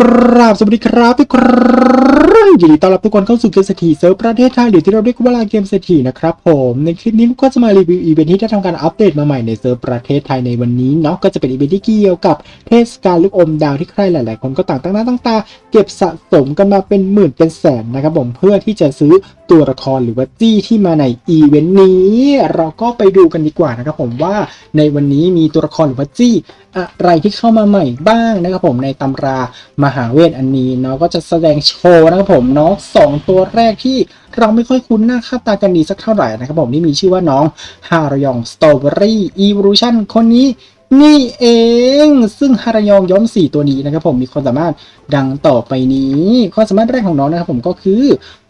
กราบสวัสดีครับทุกคนยินดีต้อนรับทุกคนเข้าสู่เกมเศรษฐีเซิร์ฟประเทศไทยหรือที่เราเรียกว่าลาเกมเศรษฐีนะครับผมในคลิปนี้ก็จะมารีวิวอีเวนท์ที่ได้ทำการอัปเดตมาใหม่ในเซิร์ฟประเทศไทยในวันนี้เนาะก็จะเป็นอีเวนท์ที่เกี่ยวกับเทศกาลลูกอมดาวที่ใครหลาย ๆ คนก็ต่างตั้งหน้าตั้งตา เก็บสะสมกันมาเป็นหมื่นเป็นแสนนะครับผมเพื่อที่จะซื้อตัวละครหรือว่าจี้ที่มาในอีเวนต์นี้ เราก็ไปดูกันดีกว่านะครับผมว่าในวันนี้มีตัวละครหรือว่าจี้อะไรที่เข้ามาใหม่บ้างนะครับผมในตำรามหาเวทอันนี้เนาะก็จะแสดงโชว์นะครับผมน้องสองตัวแรกที่เราไม่ค่อยคุ้นหน้าค่าตากันดีสักเท่าไหร่นะครับผมนี่มีชื่อว่าน้องฮารยองสตรอเบอรี่อีวูชันคนนี้นี่เอง ซึ่งฮารยองย้อมสีตัวนี้นะครับผมมีความสามารถดังต่อไปนี้ ความสามารถแรกของน้องนะครับผมก็คือ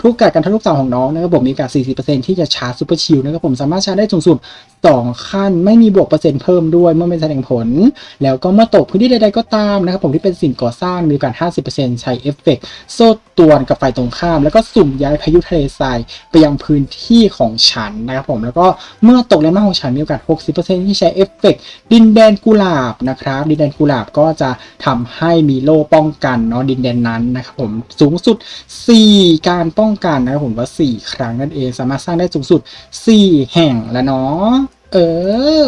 ทุกการการทะลุเสาของน้องนะครับผมมีโอกาส40%ที่จะชาร์จซูเปอร์ชิลนะครับผมสามารถชาร์จได้สูงสุด2ขั้น ไม่มีบวกเปอร์เซ็นต์เพิ่มด้วยเมื่อไม่แสดงผล แล้วก็เมื่อตกพื้นที่ใดๆก็ตามนะครับผมที่เป็นสิ่งก่อสร้างมีโอกาส50%ใช้เอฟเฟกต์โซ่ตวนกับฝ่ายตรงข้าม แล้วก็สุ่มย้ายพายุทะเลทรายไปยังพื้นที่ของฉันนะครับผมแล้วก็เมื่อตกแรงมาของฉันมีโอกาส 60%ที่ใช้เอฟเฟกต์ดินแดนกุหลาบนะครับดินแดนกุหลาบก็จะทำให้มีโล่ป้องกันเนาะดินแดนนั้นนะครับผมสูงสุด 4 การป้ององกันนะครับผมว่า 4 ครั้งนั่นเอง สามารถสร้างได้สูงสุด 4 แห่งแล้วเนาะเออ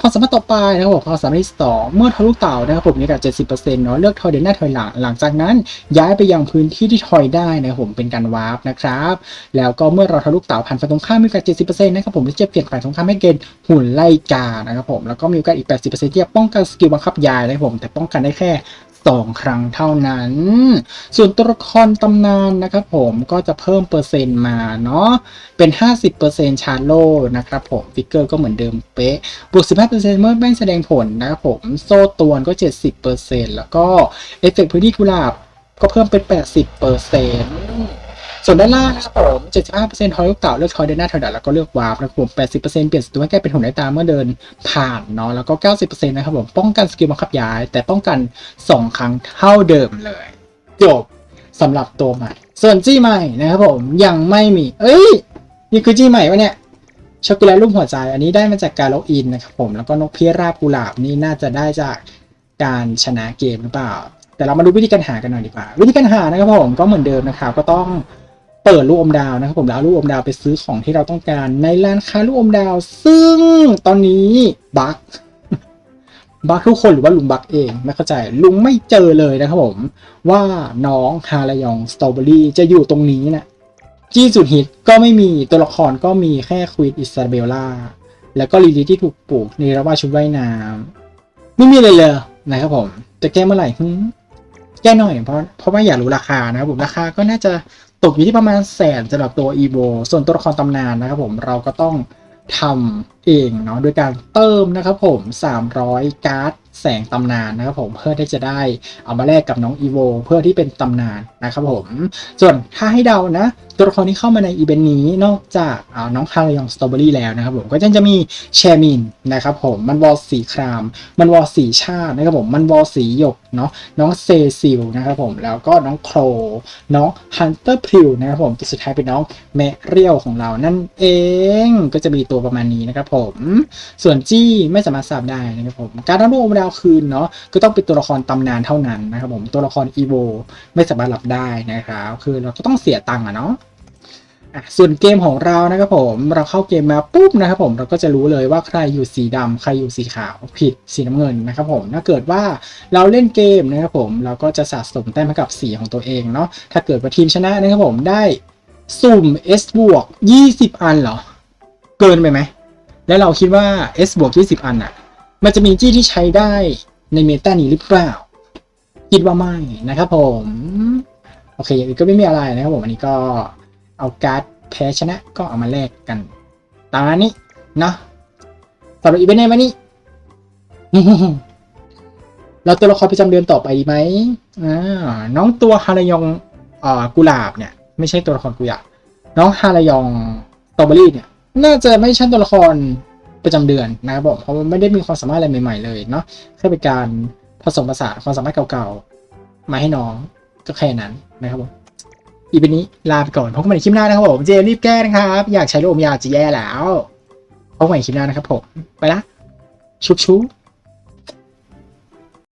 ความสามารถต่อไปนะครับผมความสามารถที่สองเมื่อทะลุเต่านะครับผมมีโอกาส70%เนาะเลือกทอยเดินหน้าถอยหลังหลังจากนั้น ย้ายไปยังพื้นที่ที่ทอยได้นะครับผมเป็นการวาร์ปนะครับ แล้วก็เมื่อเราทะลุเต่าผ่านฝ่ายตรงข้ามมีโอกาส70%นะครับผมที่จะเปลี่ยนฝ่ายตรงข้ามให้เกณฑ์หุ่นไล่กานะครับผมแล้วก็มีโอกาสอีก 80%ที่จะป้องกันสกิลบังคับยายนะครับผมแต่ป้องกันได้แค่ สองครั้งเท่านั้น ส่วนตัวละครตำนานนะครับผมก็จะเพิ่มเปอร์เซ็นต์มาเนาะเป็น 50%ชาร์โลนะครับผมฟิกเกอร์ก็เหมือนเดิมเป๊ะบวก 15%เมื่อแม่แสดงผลนะครับผมโซ่ตวนก็ 70%แล้วก็เอฟเฟกต์พื้นที่กุหลาบก็เพิ่มเป็น 80% ส่วนด้านล่างนะครับผม75%ทอยลูกเต่าเลือกทอยเดินหน้าถอยหลังแล้วก็เลือกวาร์ปนะครับผม80%เปลี่ยนสตัวให้แก้เป็นหุ่นได้ตาเมื่อเดินผ่านเนาะแล้วก็ 90%นะครับผมป้องกันสกิลบังคับย้าย แต่ป้องกัน 2 ครั้งเท่าเดิมเลยจบสำหรับตัวใหม่ ส่วนจี้ใหม่นะครับผมยังไม่มี เอ้ย นี่คือจี้ใหม่วะเนี่ยช็อกโกแลตรูปหัวใจ อันนี้ได้มาจากการล็อกอินนะครับผมแล้วก็นกพิราบกุหลาบนี่น่าจะได้จากการชนะเกมหรือเปล่า แต่เรามาดูวิธีการหากันหน่อยดีกว่า วิธีการหานะครับผมก็เหมือนเดิมนะครับก็ต้อง เปิดลูกอมดาวนะครับผมแล้วลูกอมดาวไปซื้อของที่เราต้องการในร้านค้าลูกอมดาว ซึ่งตอนนี้บั๊กบั๊กทุกคนหรือว่าลุงบั๊กเองไม่เข้าใจลุงไม่เจอเลยนะครับผม ว่าน้องฮาลยองสตรอเบอรี่จะอยู่ตรงนี้นะจี้สุดฮิตก็ไม่มีตัวละครก็มีแค่ควีนอิซาเบลล่าแล้วก็ลีลีที่ถูกปลูกในระว่าชุดว่ายน้ำไม่มีเลยเลยนะครับผมจะแก้เมื่อไหร่แก้หน่อยเพราะเพราะว่าอยากรู้ราคานะครับผมราคาก็น่าจะ ตกอยู่ที่ประมาณแสนสำหรับตัวอีโบส่วนตัวละครตำนานนะครับผมเราก็ต้องทำเองเนาะโดยการเติมนะครับผม 300 การ์ดแสงตำนานนะครับผมเพื่อที่จะได้เอามาแลกกับน้องอีโวเพื่อที่เป็นตำนานนะครับผม ส่วนถ้าให้เดานะตัวละครที่เข้ามาในอีเวนต์นี้นอกจากาน้องคาร์ยองสตรอเบอรี่แล้วนะครับผมก็ยังจะมีแชร์มินนะครับผมมันวอลสีคราม มันวอลสีชาตินะครับผมมันวอลสีหยกเนาะน้องเซซิลนะครับผมแล้วก็น้องโครน้องฮันเตอร์พริวนะครับผมตัวสุดท้ายเป็นน้องแมเรียลของเรานั่นเองก็จะมีตัวประมาณนี้นะครับผมส่วนจี้ไม่สามารถทราบได้นะครับผมการรับรู้อมดาวคืนเนาะก็ต้องเป็นตัวละครตำนานเท่านั้นนะครับผมตัวละครอีโวไม่สามารถรับได้นะครับคือเราก็ต้องเสียตังค์อะเนาะ อะส่วนเกมของเรานะครับผมเราเข้าเกมมาปุ๊บนะครับผมเราก็จะรู้เลยว่าใครอยู่สีดำใครอยู่สีขาวผิดสีน้ำเงินนะครับผมถ้าเกิดว่าเราเล่นเกมนะครับผมเราก็จะสะสมแต้มให้กับสีของตัวเองเนาะถ้าเกิดว่าทีมชนะนะครับผมได้สุ่ม S บวก20 อันเหรอ เกินไปไหม แล้วเราคิดว่า S บวก20 อันอะมันจะมีจี้ที่ใช้ได้ในเมตานี้หรือเปล่า คิดว่าไม่นะครับผม โอเคอย่างอื่นก็ไม่มีอะไรนะครับผม อันนี้ก็ เอาการ์ดแพ้ชนะก็เอามาแลกกัน ตามนี้เนาะสำหรับอีเวนต์ในวันนี้ เราตัวละครประจำเดือนต่อไปดีไหมอ่าน้องตัวฮารายองอ่ากุหลาบเนี่ย ไม่ใช่ตัวละครกุหลาบน้องฮารายองตรอเบอรี่เนี่ย น่าจะไม่ใช่ตัวละครประจำเดือนนะครับผมเพราะมันไม่ได้มีความสามารถอะไรใหม่ ๆ เลยเนาะแค่เป็นการผสมผสานความสามารถเก่าๆ มาให้น้องก็แค่นั้นนะครับผม อีพีนี้ลาไปก่อนพบกันใหม่ในคลิปหน้านะครับผมเจรีบแก้นะครับ อยากใช้โลมยาจะแย่แล้วพบกันใหม่ในคลิปหน้านะครับผม ไปละชุบชุบ